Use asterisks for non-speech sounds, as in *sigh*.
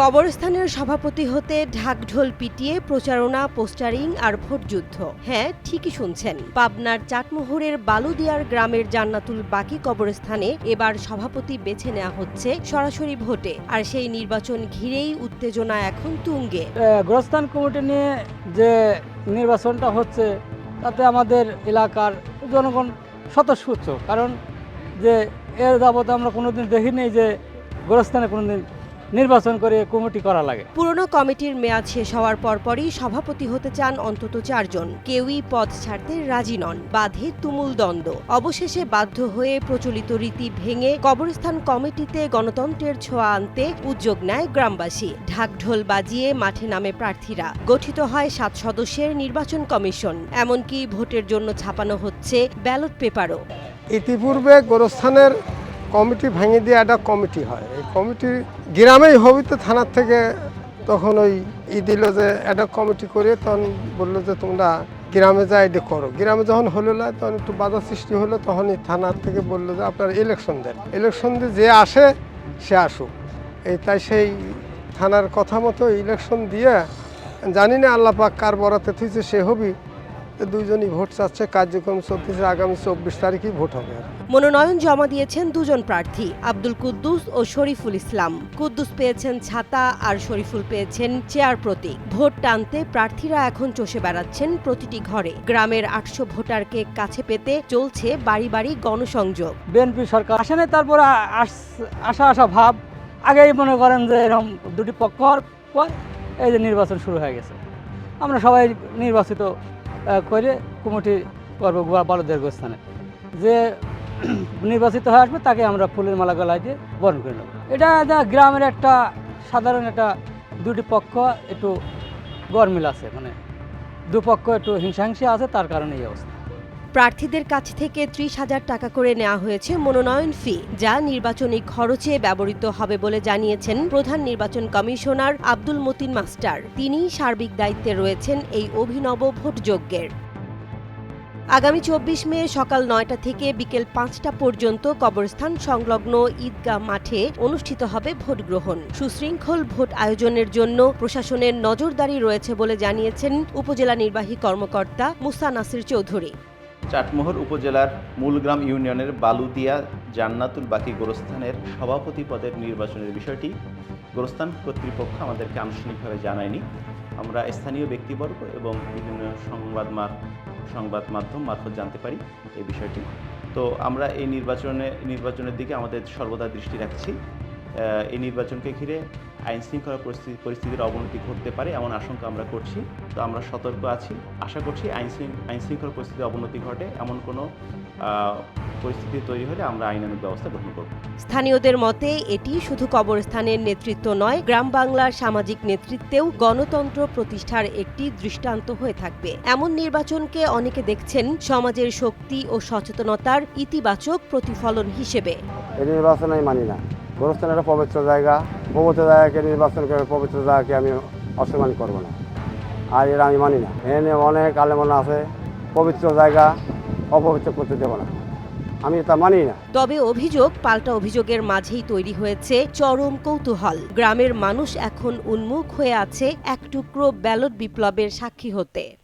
কবরস্থানের সভাপতি হতে ঢাকঢোল পিটিয়ে প্রচারণা, পোস্টারিং আর ভোটযুদ্ধ। হ্যাঁ ঠিকই শুনছেন। পাবনার চাটমোহরের বালুদিয়ার গ্রামের জান্নাতুল বাকি কবরস্থানে এবার সভাপতি বেছে নেওয়া হচ্ছে সরাসরি ভোটে। আর সেই নির্বাচন ঘিরেই উত্তেজনা এখন তুঙ্গে। গোরস্থান কমিটি নিয়ে যে নির্বাচনটা হচ্ছে, তাতে আমাদের এলাকার জনগণ স্বতঃস্ফূর্ত। কারণ যে এর যাবত আমরা কোনোদিন দেখিনি যে গোরস্থানে কোনোদিন নির্বাচন করে কমিটি করা লাগে। পুরনো কমিটির মেয়াদ শেষ হওয়ার পরপরই সভাপতি হতে চান অন্তত চারজন। কেউই পদ ছাড়তে রাজি নন। বাধে তুমুল দ্বন্দ্ব। অবশেষে বাধ্য হয়ে প্রচলিত রীতি ভেঙে কবরস্থান কমিটিতে গণতন্ত্রের ছোঁয়া আনতে উদ্যোগ নেয় গ্রামবাসী। ঢাকঢোল বাজিয়ে মাঠে নামে প্রার্থীরা। গঠিত হয় সাত সদস্যের নির্বাচন কমিশন। এমনকি ভোটের জন্য ছাপানো হচ্ছে ব্যালট পেপারও। ইতিপূর্বে গোরস্থানের কমিটি ভেঙে দিয়ে একটা কমিটি হয়। এই কমিটি গ্রামেই হবিতে থানার থেকে তখন ওই ই দিল যে একটা কমিটি করে তখন বলল যে তোমরা গ্রামে যা এটা করো। গ্রামে যখন হলো না, তখন একটু বাধা সৃষ্টি হলো তখনই থানার থেকে বলল যে আপনার ইলেকশন দেন। ইলেকশন দিয়ে যে আসে, সে আসুক। এই তাই সেই থানার কথা মতো ইলেকশন দিয়ে, জানি না আল্লাহ পাক কার বরাতে থুইছে, সে হবি। তো দুইজনই ভোট চাচ্ছে কার্যক্রম চলতেছে আগামী চব্বিশ তারিখই ভোট হবে মনোনয়ন জমা দিয়েছেন দুজন প্রার্থী আব্দুল কুদ্দুস ও শরীফুল ইসলাম। কুদ্দুস পেয়েছেন ছাতা আর শরীফুল পেয়েছেন চেয়ার প্রতীক। ভোট টানতে প্রার্থীরা এখন চষে বেড়াচ্ছেন প্রতিটি ঘরে। গ্রামের আটশো ভোটারকে কাছে পেতে চলছে বাড়ি বাড়ি গণসংযোগ। বিএনপি সরকার আসেনি তারপরে আশা আশা ভাব। আগেই মনে করেন যে এরকম দুটি পক্ষ হওয়ার পর এই যে নির্বাচন শুরু হয়ে গেছে। আমরা সবাই নির্বাচিত করে কমিটি করব দীর্ঘ স্থানে যে *clears throat* নির্বাচিত হয়ে আসবে, তাকে আমরা ফুলের মালা গলায় দিয়ে বরণ করে নেব। এটা গ্রামের একটা সাধারণ একটা দুটি পক্ষ, একটু গরমিল আছে মানে দুপক্ষ একটু হিংসাহিংসি আছে, তার কারণে এই অবস্থা। প্রার্থীদের কাছ থেকে ত্রিশ হাজার টাকা করে নেওয়া হয়েছে মনোনয়ন ফি, যা নির্বাচনী খরচে ব্যবহৃত হবে বলে জানিয়েছেন প্রধান নির্বাচন কমিশনার আব্দুল মতিন মাস্টার। তিনি সার্বিক দায়িত্বে রয়েছেন এই অভিনব ভোটযজ্ঞের। আগামী চব্বিশ মে সকাল নয়টা থেকে বিকেল পাঁচটা পর্যন্ত কবরস্থান সংলগ্ন ঈদগাহ মাঠে অনুষ্ঠিত হবে ভোট গ্রহণ। সুশৃঙ্খল ভোট আয়োজনের জন্য প্রশাসনের নজরদারি রয়েছে বলে জানিয়েছেন উপজেলা নির্বাহী কর্মকর্তা মুসা নাসির চৌধুরী। চাটমোহর উপজেলার মূলগ্রাম ইউনিয়নের বালুদিয়া জান্নাতুল বাকি গোরস্থানের সভাপতি পদের নির্বাচনের বিষয়টি গোরস্থান কর্তৃপক্ষ আমাদেরকে আনুষ্ঠানিকভাবে জানায়নি। আমরা স্থানীয় ব্যক্তিবর্গ এবং বিভিন্ন সংবাদ সংবাদ মাধ্যম মারফত জানতে পারি এই বিষয়টি। তো আমরা এই নির্বাচনে, নির্বাচনের দিকে আমাদের সর্বদা দৃষ্টি রাখছি। এই নির্বাচনকে ঘিরে আইন শৃঙ্খলা পরিস্থিতি পরিস্থিতির অবনতি ঘটতে পারে এমন আশঙ্কা আমরা করছি। তো আমরা সতর্ক আছি। আশা করছি আইন আইন শৃঙ্খলা পরিস্থিতির অবনতি ঘটে এমন কোনো পরিস্থিতি তৈরি হলে আমরা আইনানুগ ব্যবস্থা গ্রহণ করব। স্থানীয়দের মতে এটি শুধু কবরস্থানের নেতৃত্ব নয় গ্রাম বাংলার সামাজিক নেতৃত্বেও গণতন্ত্র প্রতিষ্ঠার একটি দৃষ্টান্ত হয়ে থাকবে। এমন নির্বাচনকে অনেকে দেখছেন সমাজের শক্তি ও সচেতনতার ইতিবাচক প্রতিফলন হিসেবে। এই নির্বাচন আমি মানি না। গোরস্থান একটা পবিত্র জায়গা পবিত্র জায়গাকে নির্বাচন করে পবিত্র জায়গাকে আমি অসম্মান করব না। আর এরা আমি মানি না। এনে অনেক আলেমনা আছে, পবিত্র জায়গা, অপবিত্র করতে দেবো না। আমি তা মানি না। তবে অভিযোগ, পাল্টা অভিযোগের মাঝেই তৈরি হয়েছে চরম কৌতূহল। গ্রামের মানুষ এখন উন্মুখ হয়ে আছে এক টুকরো ব্যালট বিপ্লবের সাক্ষী হতে।